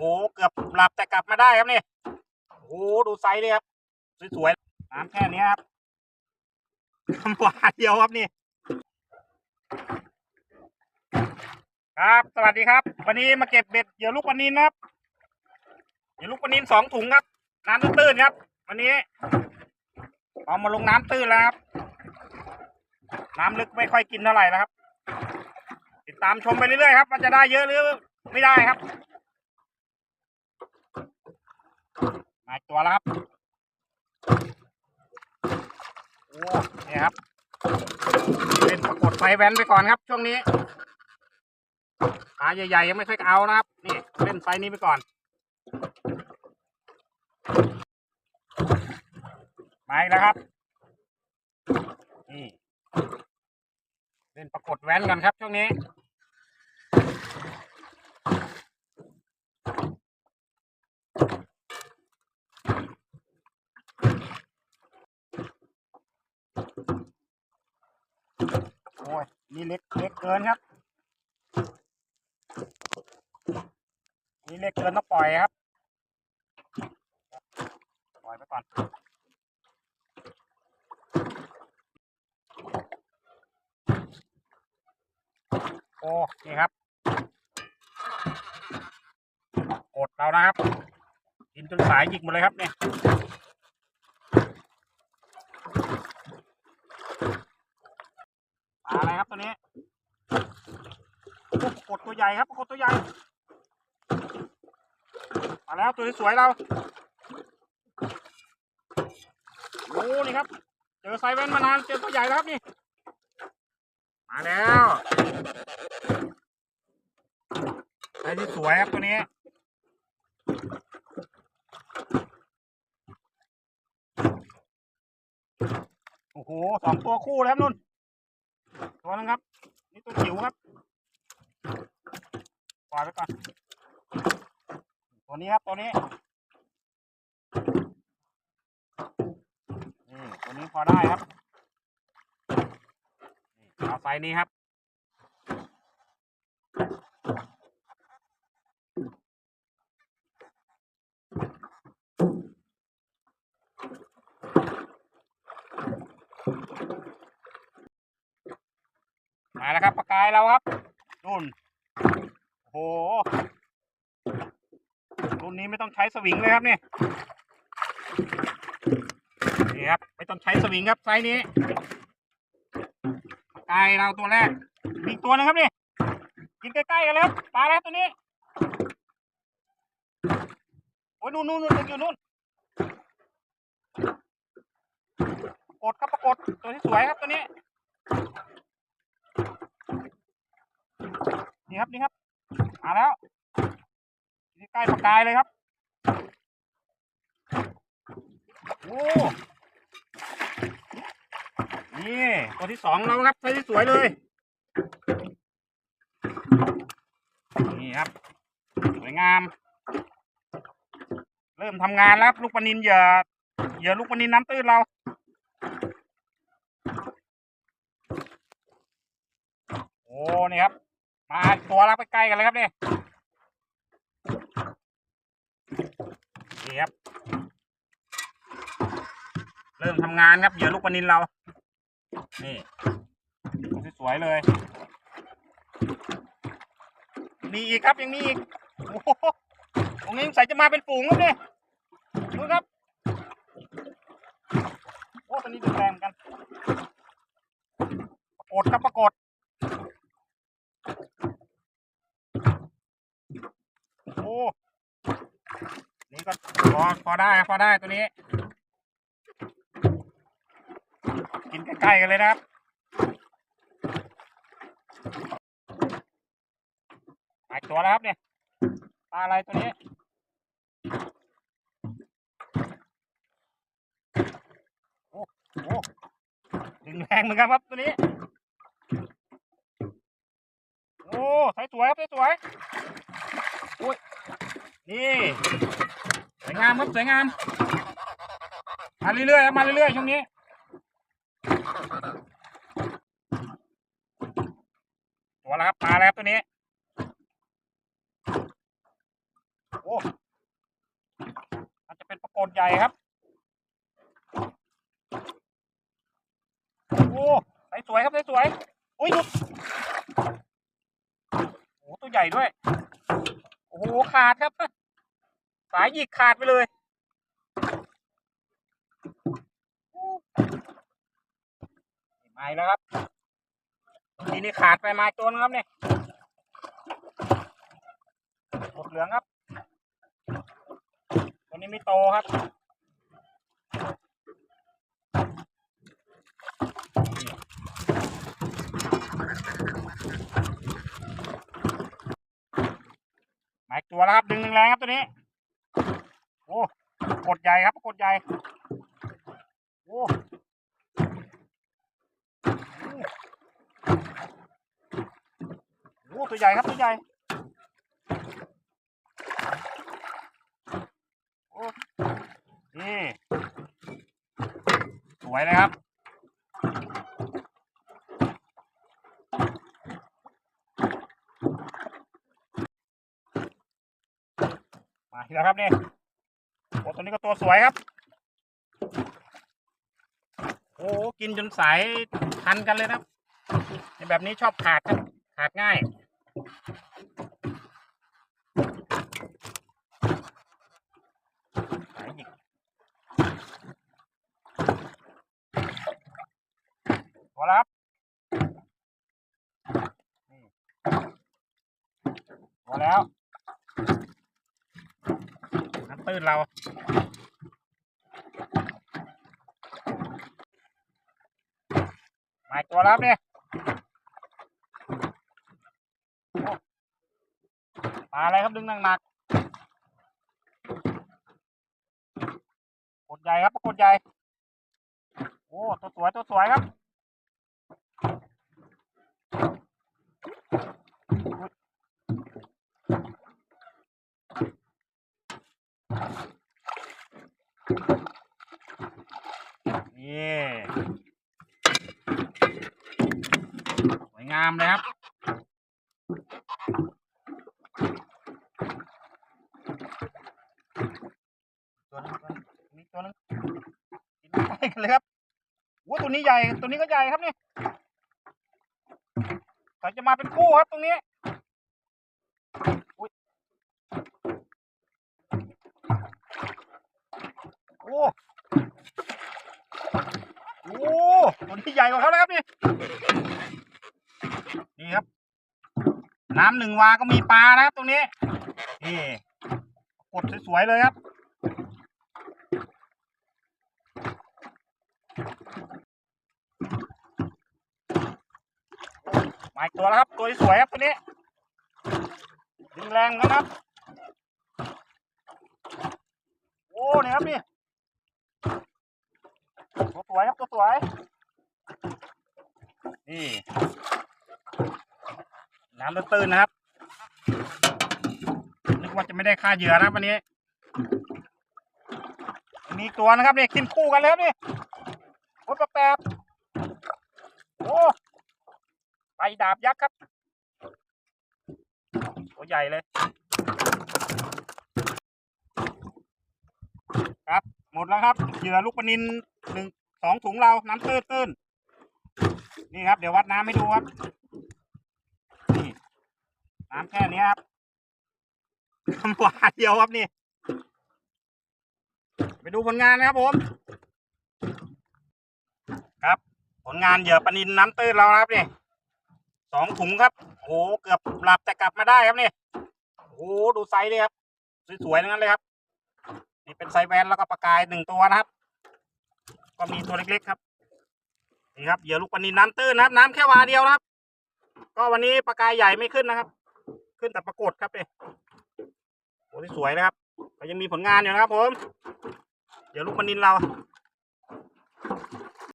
โอ้โหเกือบหลับแต่กลับมาได้ครับนี่โอ้โหดูไซส์เลยครับ สวยๆน้ำแค่นี้ครับคำหวานเดียวครับนี่ ครับ สวัสดีครับ วันนี้มาเก็บเบ็ดเหยื่อลูกปลานินนะครับเหยื่อลูกปลานินสองถุงครับ น้ำตื้นๆครับ วันนี้เอามาลงน้ำตื้นแล้วครับ น้ำลึกไม่ค่อยกินเท่าไหร่แล้วครับ ติดตามชมไปเรื่อยๆครับว่าจะได้เยอะหรือไม่ได้ครับ มาตัวแล้วครับโอ้นี่ครับ เป็นปรากฏไฟแว้นไปก่อนครับ ช่วงนี้ปลาใหญ่ๆยังไม่ค่อยเอานะครับ นี่เล่นไฟนี้ไปก่อน มาอีกแล้วครับ นี่เล่นปรากฏแว้นกันครับช่วงนี้ โอ้ย นี่เล็กเล็กเกินครับนี่เล็กเกินต้องปล่อยครับ ปล่อยไปก่อนโอ้นี่ครับกดเรานะครับกินจนสายหยิกหมดเลยครับเนี่ยปลาอะไร ครับตัวนี้กดตัวใหญ่ครับกดตัวใหญ่ มาแล้วตัวสวยเราโอ้นี่ครับ เจอไซแว่นมานานเจอตัวใหญ่แล้วครับนี่ มาแล้วไอ้ที่สวยครับตัวนี้โอ้โหสองตัวคู่แล้วนุ่น ตัวนึงครับ นี่ตัวจิ๋วครับปล่อยไปก่อน ตัวนี้ครับตัวนี้นี่ตัวนี้พอได้ครับเอาไซส์นี้ครับ มาแล้วครับปลากายเราครับนุ่นโอ้โหรุ่นนี้ไม่ต้องใช้สวิงเลยครับเนี่ยนี่ครับไม่ต้องใช้สวิงครับไซส์นี้ปลากายเราตัวแรกมีอีกตัวหนึงครับนี่กินใกล้ๆกันเลยครับปลาแล้วตัวนี้โอ้ยนู่นนู่นนู่นอยู่นู่นปรากฏครับปรากฏตัวที่สวยครับตัวนี้ นี่ครับนี่ครับมาแล้วนี่ใกล้ปากกายเลยครับโอ้นี่ตัวที่สองเราครับไซส์ที่สวยเลย นี่ครับ สวยงาม เริ่มทำงานแล้วลูกปนินเหยื่อเหยื่อลูกปนินน้ำตื้นเรา โอ้นี่ครับ อีกตัวแล้วไปใกล้กันเลยครับเนี่ยนี่ครับ เริ่มทำงานครับเหยื่อลูกปนินเรา นี่สวยๆเลย มีอีกครับยังมีอีกโอ้โหตรงนี้สงสัยจะมาเป็นฝูงครับเนี่ยดูครับ โอ้ตัวนี้ดูแรงกัน ปรากฏครับปรากฏ โอ้ นี่ก็พอพอได้พอได้ตัวนี้ กินใกล้ๆกันเลยนะครับหายตัวแล้วครับเนี่ยปลาอะไรตัวนี้โอ้โหดึงแรงเหมือนกันครับตัวนี้โอ้ใส่สวยครับใส่สวย นี่สวยงามครับสวยงาม มาเรื่อยๆครับมาเรื่อยๆช่วงนี้ตัวแล้วครับปลาแล้วครับตัวนี้โอ้มันจะเป็นปรากฏใหญ่ครับ โอ้สวยครับสสวยอุ้ยหลุดโอ้ตัวใหญ่ด้วย โอ้โห ขาดครับ สายหยิกขาดไปเลยไม่แล้วครับทีนี้ขาดไปมาตัวนึงครับเนี่ยหมดเหลืองครับ ตัวนี้ไม่โตครับมาอีกตัวแล้วครับ ดึงแรงครับตัวนี้ โอ้กดใหญ่ครับกดใหญ่โอ้โอ้ตัวใหญ่ครับตัวใหญ่โอ้นี่สวยเลยครับ มาอีกแล้วครับนี่โอ้ตัวนี้ก็ตัวสวยครับ โอ้กินจนสายพันกันเลยครับในแบบนี้ชอบขาดครับขาดง่ายสายหยิกพอแล้วครับพอแล้ว ตื้นเรามาอีกตัวลับเนี่ยโอ้ปลาอะไรครับดึงหนักๆกดใหญ่ครับกดใหญ่ โอ้ ตัวสวย ตัวสวยครับอุ๊ยนี่ สวยงามเลยครับตัวนึงตัวนึงนี่ตัวนึงกินไปกันเลยครับโอ้ตัวนี้ใหญ่ตัวนี้ก็ใหญ่ครับนี่แต่จะมาเป็นคู่ครับตรงนี้โอ้โอ้ตัวนี้ใหญ่กว่าเขาแล้วครับนี่ครับ น้ำหนึ่งวาก็มีปลานะครับตรงนี้นี่กดสวยๆเลยครับมาอีกตัวแล้วครับ ตัวสวยครับตัวนี้ดึงแรงนะครับ โอ้เนี่ยครับนี่ตัวสวยครับตัวสวยนี่ น้ำตื้นๆนะครับนึกว่าจะไม่ได้ค่าเหยื่อนะครับวันนี้ มีตัวนะครับนี่กินคู่กันเลยครับนี่โอ้แปบโอ้ไปดาบยักษ์ครับตัวใหญ่เลย ครับ หมดแล้วครับเหยื่อลูกปนินหนึ่งสองถุงเราน้ำตื้นตื้นนี่ครับ เดี๋ยววัดน้ำให้ดูครับ น้ำแค่นี้ครับคำหวานเดียวครับนี่ ไปดูผลงานนะครับผม ครับ ผลงานเหยื่อปนินน้ำตื้นเราครับนี่สองถุงครับโอ้โหเกือบหลับแต่กลับมาได้ครับนี่โอ้โหดูไซส์เลยครับ สวยๆทั้งนั้นเลยครับ นี่เป็นไซส์แวนแล้วก็ปลากายหนึ่งตัวนะครับ ก็มีตัวเล็กๆครับนี่ครับเหยื่อลูกปนินน้ำตื้นนะครับ น้ำแค่วาเดียวนะครับ ก็วันนี้ปลากายใหญ่ไม่ขึ้นนะครับ ขึ้นแต่ปรากฏครับนี่โอ้ที่สวยนะครับก็ยังมีผลงานอยู่นะครับผม เดี๋ยวลูกปลานินเรา